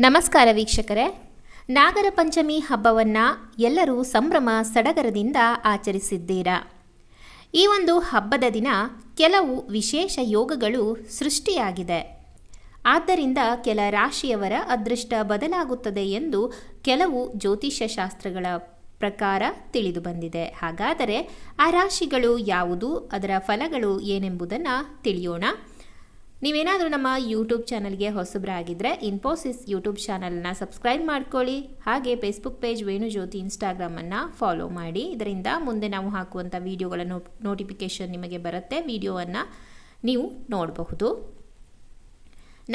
ನಮಸ್ಕಾರ ವೀಕ್ಷಕರೇ. ನಾಗರ ಪಂಚಮಿ ಹಬ್ಬವನ್ನು ಎಲ್ಲರೂ ಸಂಭ್ರಮ ಸಡಗರದಿಂದ ಆಚರಿಸಿದ್ದೀರಾ? ಈ ಒಂದು ಹಬ್ಬದ ದಿನ ಕೆಲವು ವಿಶೇಷ ಯೋಗಗಳು ಸೃಷ್ಟಿಯಾಗಿದೆ. ಆದ್ದರಿಂದ ಕೆಲ ರಾಶಿಯವರ ಅದೃಷ್ಟ ಬದಲಾಗುತ್ತದೆ ಎಂದು ಕೆಲವು ಜ್ಯೋತಿಷ್ಯ ಶಾಸ್ತ್ರಗಳ ಪ್ರಕಾರ ತಿಳಿದು ಬಂದಿದೆ. ಹಾಗಾದರೆ ಆ ರಾಶಿಗಳು ಯಾವುದು? ಅದರ ಫಲಗಳು ಏನೆಂಬುದನ್ನು ತಿಳಿಯೋಣ. ನೀವೇನಾದರೂ ನಮ್ಮ ಯೂಟ್ಯೂಬ್ ಚಾನಲ್ಗೆ ಹೊಸಬ್ರಾಗಿದ್ದರೆ ಇನ್ಫೋಸಿಸ್ ಯೂಟ್ಯೂಬ್ ಚಾನಲ್ನ ಸಬ್ಸ್ಕ್ರೈಬ್ ಮಾಡ್ಕೊಳ್ಳಿ. ಹಾಗೆ ಫೇಸ್ಬುಕ್ ಪೇಜ್ ವೇಣುಜ್ಯೋತಿ ಇನ್ಸ್ಟಾಗ್ರಾಮನ್ನು ಫಾಲೋ ಮಾಡಿ. ಇದರಿಂದ ಮುಂದೆ ನಾವು ಹಾಕುವಂಥ ವೀಡಿಯೋಗಳ ನೋಟಿಫಿಕೇಷನ್ ನಿಮಗೆ ಬರುತ್ತೆ. ವೀಡಿಯೋವನ್ನು ನೀವು ನೋಡಬಹುದು.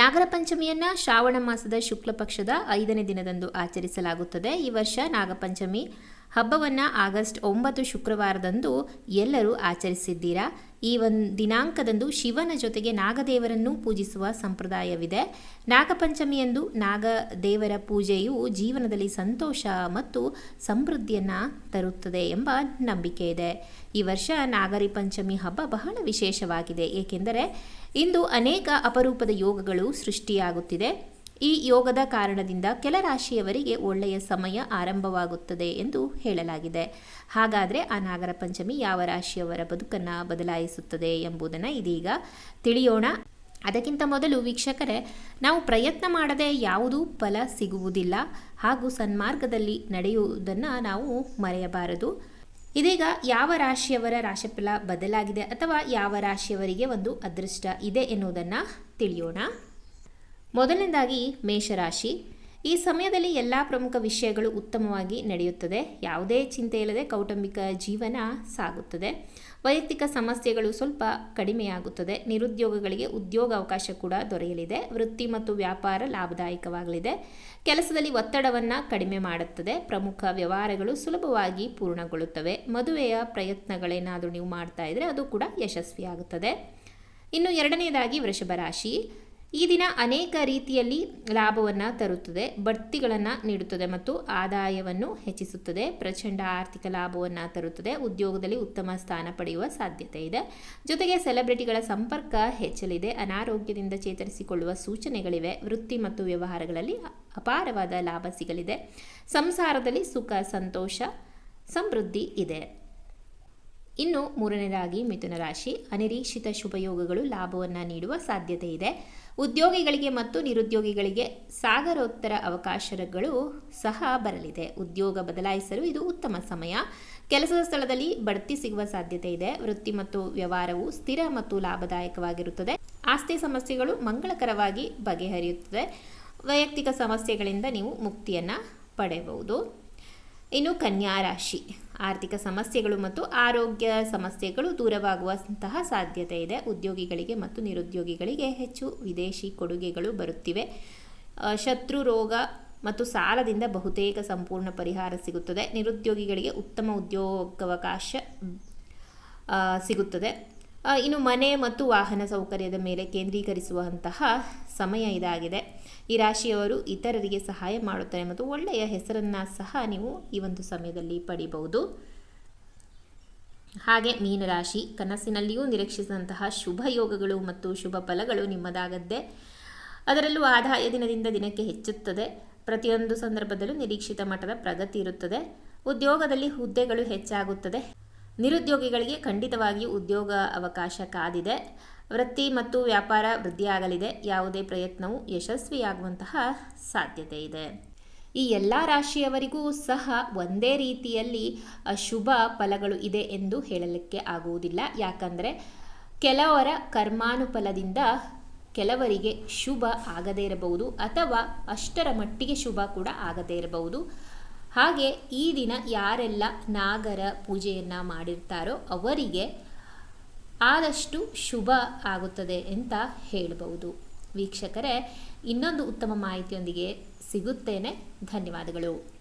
ನಾಗರ ಪಂಚಮಿಯನ್ನು ಶ್ರಾವಣ ಮಾಸದ ಶುಕ್ಲ ಪಕ್ಷದ ಐದನೇ ದಿನದಂದು ಆಚರಿಸಲಾಗುತ್ತದೆ. ಈ ವರ್ಷ ನಾಗಪಂಚಮಿ ಹಬ್ಬವನ್ನು ಆಗಸ್ಟ್ ಒಂಬತ್ತು ಶುಕ್ರವಾರದಂದು ಎಲ್ಲರೂ ಆಚರಿಸಿದ್ದೀರಾ? ಈ ಒಂದು ದಿನಾಂಕದಂದು ಶಿವನ ಜೊತೆಗೆ ನಾಗದೇವರನ್ನು ಪೂಜಿಸುವ ಸಂಪ್ರದಾಯವಿದೆ. ನಾಗಪಂಚಮಿಯಂದು ನಾಗದೇವರ ಪೂಜೆಯು ಜೀವನದಲ್ಲಿ ಸಂತೋಷ ಮತ್ತು ಸಮೃದ್ಧಿಯನ್ನು ತರುತ್ತದೆ ಎಂಬ ನಂಬಿಕೆ ಇದೆ. ಈ ವರ್ಷ ನಾಗರಿ ಪಂಚಮಿ ಹಬ್ಬ ಬಹಳ ವಿಶೇಷವಾಗಿದೆ. ಏಕೆಂದರೆ ಇಂದು ಅನೇಕ ಅಪರೂಪದ ಯೋಗಗಳು ಸೃಷ್ಟಿಯಾಗುತ್ತಿದೆ. ಈ ಯೋಗದ ಕಾರಣದಿಂದ ಕೆಲ ರಾಶಿಯವರಿಗೆ ಒಳ್ಳೆಯ ಸಮಯ ಆರಂಭವಾಗುತ್ತದೆ ಎಂದು ಹೇಳಲಾಗಿದೆ. ಹಾಗಾದರೆ ಆ ನಾಗರ ಪಂಚಮಿ ಯಾವ ರಾಶಿಯವರ ಬದುಕನ್ನು ಬದಲಾಯಿಸುತ್ತದೆ ಎಂಬುದನ್ನು ಇದೀಗ ತಿಳಿಯೋಣ. ಅದಕ್ಕಿಂತ ಮೊದಲು ವೀಕ್ಷಕರೇ, ನಾವು ಪ್ರಯತ್ನ ಮಾಡದೆ ಯಾವುದೂ ಫಲ ಸಿಗುವುದಿಲ್ಲ ಹಾಗೂ ಸನ್ಮಾರ್ಗದಲ್ಲಿ ನಡೆಯುವುದನ್ನು ನಾವು ಮರೆಯಬಾರದು. ಇದೀಗ ಯಾವ ರಾಶಿಯವರ ರಾಶಿಫಲ ಬದಲಾಗಿದೆ ಅಥವಾ ಯಾವ ರಾಶಿಯವರಿಗೆ ಒಂದು ಅದೃಷ್ಟ ಇದೆ ಎನ್ನುವುದನ್ನು ತಿಳಿಯೋಣ. ಮೊದಲನೇದಾಗಿ ಮೇಷರಾಶಿ. ಈ ಸಮಯದಲ್ಲಿ ಎಲ್ಲ ಪ್ರಮುಖ ವಿಷಯಗಳು ಉತ್ತಮವಾಗಿ ನಡೆಯುತ್ತದೆ. ಯಾವುದೇ ಚಿಂತೆ ಇಲ್ಲದೆ ಕೌಟುಂಬಿಕ ಜೀವನ ಸಾಗುತ್ತದೆ. ವೈಯಕ್ತಿಕ ಸಮಸ್ಯೆಗಳು ಸ್ವಲ್ಪ ಕಡಿಮೆಯಾಗುತ್ತದೆ. ನಿರುದ್ಯೋಗಗಳಿಗೆ ಉದ್ಯೋಗ ಅವಕಾಶ ಕೂಡ ದೊರೆಯಲಿದೆ. ವೃತ್ತಿ ಮತ್ತು ವ್ಯಾಪಾರ ಲಾಭದಾಯಕವಾಗಲಿದೆ. ಕೆಲಸದಲ್ಲಿ ಒತ್ತಡವನ್ನು ಕಡಿಮೆ ಮಾಡುತ್ತದೆ. ಪ್ರಮುಖ ವ್ಯವಹಾರಗಳು ಸುಲಭವಾಗಿ ಪೂರ್ಣಗೊಳ್ಳುತ್ತವೆ. ಮದುವೆಯ ಪ್ರಯತ್ನಗಳೇನಾದರೂ ನೀವು ಮಾಡ್ತಾ ಇದ್ದರೆ ಅದು ಕೂಡ ಯಶಸ್ವಿಯಾಗುತ್ತದೆ. ಇನ್ನು ಎರಡನೆಯದಾಗಿ ವೃಷಭ ರಾಶಿ ಈ ದಿನ ಅನೇಕ ರೀತಿಯಲ್ಲಿ ಲಾಭವನ್ನು ತರುತ್ತದೆ, ಬಡ್ತಿಗಳನ್ನು ನೀಡುತ್ತದೆ ಮತ್ತು ಆದಾಯವನ್ನು ಹೆಚ್ಚಿಸುತ್ತದೆ. ಪ್ರಚಂಡ ಆರ್ಥಿಕ ಲಾಭವನ್ನು ತರುತ್ತದೆ. ಉದ್ಯೋಗದಲ್ಲಿ ಉತ್ತಮ ಸ್ಥಾನ ಪಡೆಯುವ ಸಾಧ್ಯತೆ ಇದೆ. ಜೊತೆಗೆ ಸೆಲೆಬ್ರಿಟಿಗಳ ಸಂಪರ್ಕ ಹೆಚ್ಚಲಿದೆ. ಅನಾರೋಗ್ಯದಿಂದ ಚೇತರಿಸಿಕೊಳ್ಳುವ ಸೂಚನೆಗಳಿವೆ. ವೃತ್ತಿ ಮತ್ತು ವ್ಯವಹಾರಗಳಲ್ಲಿ ಅಪಾರವಾದ ಲಾಭ ಸಿಗಲಿದೆ. ಸಂಸಾರದಲ್ಲಿ ಸುಖ, ಸಂತೋಷ, ಸಮೃದ್ಧಿ ಇದೆ. ಇನ್ನು ಮೂರನೇದಾಗಿ ಮಿಥುನ ರಾಶಿ. ಅನಿರೀಕ್ಷಿತ ಶುಭಯೋಗಗಳು ಲಾಭವನ್ನು ನೀಡುವ ಸಾಧ್ಯತೆ ಇದೆ. ಉದ್ಯೋಗಿಗಳಿಗೆ ಮತ್ತು ನಿರುದ್ಯೋಗಿಗಳಿಗೆ ಸಾಗರೋತ್ತರ ಅವಕಾಶಗಳು ಸಹ ಬರಲಿದೆ. ಉದ್ಯೋಗ ಬದಲಾಯಿಸಲು ಇದು ಉತ್ತಮ ಸಮಯ. ಕೆಲಸದ ಸ್ಥಳದಲ್ಲಿ ಬಡ್ತಿ ಸಿಗುವ ಸಾಧ್ಯತೆ ಇದೆ. ವೃತ್ತಿ ಮತ್ತು ವ್ಯವಹಾರವು ಸ್ಥಿರ ಮತ್ತು ಲಾಭದಾಯಕವಾಗಿರುತ್ತದೆ. ಆಸ್ತಿ ಸಮಸ್ಯೆಗಳು ಮಂಗಳಕರವಾಗಿ ಬಗೆಹರಿಯುತ್ತದೆ. ವೈಯಕ್ತಿಕ ಸಮಸ್ಯೆಗಳಿಂದ ನೀವು ಮುಕ್ತಿಯನ್ನು ಪಡೆಯಬಹುದು. ಇನ್ನು ಕನ್ಯಾ ರಾಶಿ ಆರ್ಥಿಕ ಸಮಸ್ಯೆಗಳು ಮತ್ತು ಆರೋಗ್ಯ ಸಮಸ್ಯೆಗಳು ದೂರವಾಗುವಂತಹ ಸಾಧ್ಯತೆ ಇದೆ. ಉದ್ಯೋಗಿಗಳಿಗೆ ಮತ್ತು ನಿರುದ್ಯೋಗಿಗಳಿಗೆ ಹೆಚ್ಚು ವಿದೇಶಿ ಕೊಡುಗೆಗಳು ಬರುತ್ತಿವೆ. ಶತ್ರು ರೋಗ ಮತ್ತು ಸಾಲದಿಂದ ಬಹುತೇಕ ಸಂಪೂರ್ಣ ಪರಿಹಾರ ಸಿಗುತ್ತದೆ. ನಿರುದ್ಯೋಗಿಗಳಿಗೆ ಉತ್ತಮ ಉದ್ಯೋಗಾವಕಾಶ ಸಿಗುತ್ತದೆ. ಇನ್ನು ಮನೆ ಮತ್ತು ವಾಹನ ಸೌಕರ್ಯದ ಮೇಲೆ ಕೇಂದ್ರೀಕರಿಸುವಂತಹ ಸಮಯ ಇದಾಗಿದೆ. ಈ ರಾಶಿಯವರು ಇತರರಿಗೆ ಸಹಾಯ ಮಾಡುತ್ತಾರೆ ಮತ್ತು ಒಳ್ಳೆಯ ಹೆಸರನ್ನು ಸಹ ನೀವು ಈ ಒಂದು ಸಮಯದಲ್ಲಿ ಪಡಿಬಹುದು. ಹಾಗೆ ಮೀನರಾಶಿ, ಕನಸಿನಲ್ಲಿಯೂ ನಿರೀಕ್ಷಿಸಿದಂತಹ ಶುಭ ಯೋಗಗಳು ಮತ್ತು ಶುಭ ಫಲಗಳು ನಿಮ್ಮದಾಗದ್ದೆ. ಅದರಲ್ಲೂ ಆದಾಯ ದಿನದಿಂದ ದಿನಕ್ಕೆ ಹೆಚ್ಚುತ್ತದೆ. ಪ್ರತಿಯೊಂದು ಸಂದರ್ಭದಲ್ಲೂ ನಿರೀಕ್ಷಿತ ಮಟ್ಟದ ಪ್ರಗತಿ ಇರುತ್ತದೆ. ಉದ್ಯೋಗದಲ್ಲಿ ಹುದ್ದೆಗಳು ಹೆಚ್ಚಾಗುತ್ತದೆ. ನಿರುದ್ಯೋಗಿಗಳಿಗೆ ಖಂಡಿತವಾಗಿಯೂ ಉದ್ಯೋಗ ಅವಕಾಶ ಕಾದಿದೆ. ವೃತ್ತಿ ಮತ್ತು ವ್ಯಾಪಾರ ವೃದ್ಧಿಯಾಗಲಿದೆ. ಯಾವುದೇ ಪ್ರಯತ್ನವು ಯಶಸ್ವಿಯಾಗುವಂತಹ ಸಾಧ್ಯತೆ ಇದೆ. ಈ ಎಲ್ಲ ರಾಶಿಯವರಿಗೂ ಸಹ ಒಂದೇ ರೀತಿಯಲ್ಲಿ ಶುಭ ಫಲಗಳು ಇದೆ ಎಂದು ಹೇಳಲಿಕ್ಕೆ ಆಗುವುದಿಲ್ಲ. ಯಾಕಂದರೆ, ಕೆಲವರ ಕರ್ಮಾನುಫಲದಿಂದ ಕೆಲವರಿಗೆ ಶುಭ ಆಗದೇ ಇರಬಹುದು ಅಥವಾ ಅಷ್ಟರ ಮಟ್ಟಿಗೆ ಶುಭ ಕೂಡ ಆಗದೇ ಇರಬಹುದು. ಹಾಗೆ ಈ ದಿನ ಯಾರೆಲ್ಲ ನಾಗರ ಪೂಜೆಯನ್ನು ಮಾಡಿರ್ತಾರೋ ಅವರಿಗೆ ಆದಷ್ಟು ಶುಭ ಆಗುತ್ತದೆ ಅಂತ ಹೇಳಬಹುದು ವೀಕ್ಷಕರೇ, ಇನ್ನೊಂದು ಉತ್ತಮ ಮಾಹಿತಿಯೊಂದಿಗೆ ಸಿಗುತ್ತೇನೆ. ಧನ್ಯವಾದಗಳು.